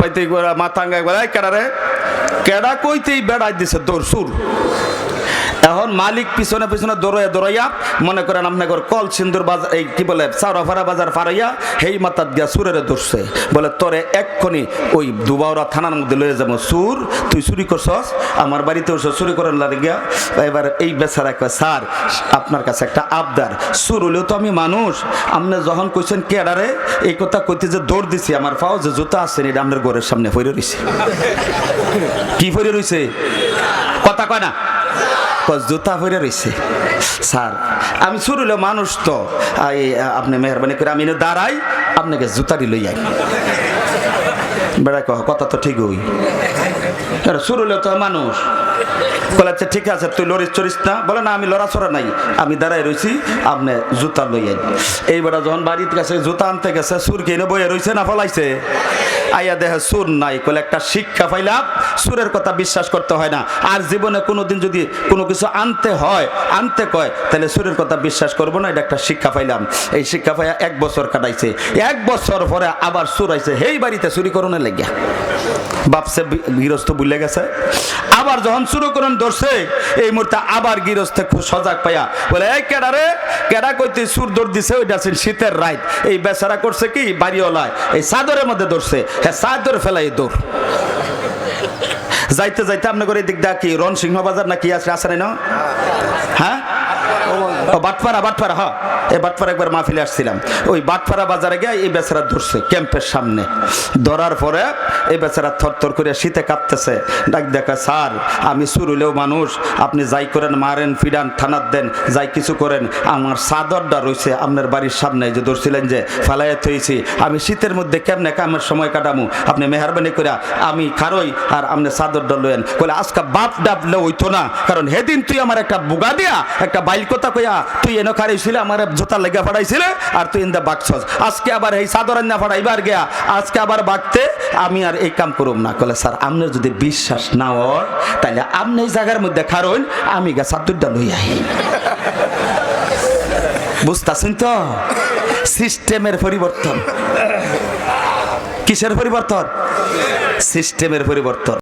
পাইতে মাথাঙ্গা একবার কেডা রে? কেডা কইতেই বেড়াই দিছে দৌড় সুর? এখন মালিক পিছনে পিছনে দৌড়াইয়া দৌড়াইয়া মনে করেন আপনার কল সিন্দুর বাজার এই কি বলে চাউরাফারা বাজার ফারাইয়া হেই মাথাত গিয়া সুরেরে ধরছে। বলে, তোরে এক্ষণি ওই দুবাওরা থানার মধ্যে লয়ে যাব। সুর, তুই চুরি করছস? আমার বাড়িতে ওসব চুরি করেন লাগে গিয়া এবার এই বেচারা কয় স্যার, আপনার কাছে একটা আবদার। সুর হলেও তো আমি মানুষ। আপনি যখন কইছেন কেডারে এই কথা কইতে যে দৌড় দিছি, আমার পাও যে জুতা আছে, এটা আপনার ঘরের সামনে ফিরে রইছে। কি ফিরে রইছে? কথা কয় না। জুতা ভরে রয়েছে স্যার, আমি শুরুলে মানুষ তো। আপনি মেহরবানি করে আমি দাঁড়াই, আপনাকে জুতারি দিলই আই বেড়া কথা তো ঠিক হই। শুরুলে তো মানুষ। বলে আচ্ছা ঠিক আছে, তুই লড়িস, চড়িস না। বলে, না, আমি লড়াচড়া নাই। আমি দাঁড়াই রইছি, আপনি জুতা লই আই এইবার যখন বাড়িতে গেছে জুতা আনতে গেছে, সুর কিনে বইয়ে রইছে না ফলাইছে? আইয়া দেখে সুর নাই কলে একটা শিক্ষা পাইলাম, সুরের কথা বিশ্বাস করতে হয় না। আর জীবনে কোনোদিন যদি কোনো কিছু আনতে হয়, আনতে কয়, তাহলে সুরের কথা বিশ্বাস করব না, এটা একটা শিক্ষা পাইলাম। এই শিক্ষা পাইয়া এক বছর কাটাইছে। এক বছর পরে আবার সুর আইছে, হেই বাড়িতে চুরি করণে লেগে বাপসে গৃহস্থ বুলে গেছে। আবার যখন শুরু করেন ধরছে এই মুহূর্তে আবার গৃহস্থে খুব সজাগ পাইয়া বলে, এই কেডা রে কেডা কইতে সুর দৌড় দিছে ওইটা আছে শীতের রাত এই বেচারা করছে কি? বাড়িওয়ালায়। এই চাদরের মধ্যে ধরছে হ্যাঁ চাদর ফেলাই দৌড়। যাইতে যাইতে আপনার করে দিক দা কি, রণ সিংহ বাজার না কি আছে আছে না? হ্যাঁ? বাটপাড়া বাটপাড়া হ্যাঁ এই বাটপাড়া একবার মাহফিলে আসছিলাম। ওই বাটপাড়া বাজারে গিয়ে এই বেচারা ধরছে ক্যাম্পের সামনে। ধরার পরে এই বেচারা থরথর করে শীতে কাঁপতেছে। ডাক দেখা স্যার, আমি সুরুলেও মানুষ, আপনি যাই করেন, মারেন, ফিরান থানার দেন, যাই কিছু করেন, আমার চাদরটা রয়েছে আপনার বাড়ির সামনে যে ধরছিলেন যে, ফালাইয়া থইছি। আমি শীতের মধ্যে কেমনে কামের সময় কাটামু? আপনি মেহরবানি করে আমি খারই আর আপনি চাদরটা লয়েন বলে আজকে বাপ ডাবলে হইতো না, কারণ হেদিন তুই আমার একটা বুগা দিয়া, একটা বাইল কথা কইয়া তুই এনে খারাইছিলে আমার জোতা লেগে ফাড়াইছিলে আর তুই ইন্দা বাকছস আজকে আবার এই চাদর না ফাড়াইবার গিয়া, আজকে আবার বাগতে আমি আর এই কাম করুম না। কলে, স্যার আপনার যদি বিশ্বাস না হয় তাহলে আপনি এই জায়গার মধ্যে খারণ আমি গা চাদরটা লই আহি। বুঝতেছেন তো? সিস্টেমের পরিবর্তন। কিসের পরিবর্তন? সিস্টেমের পরিবর্তন।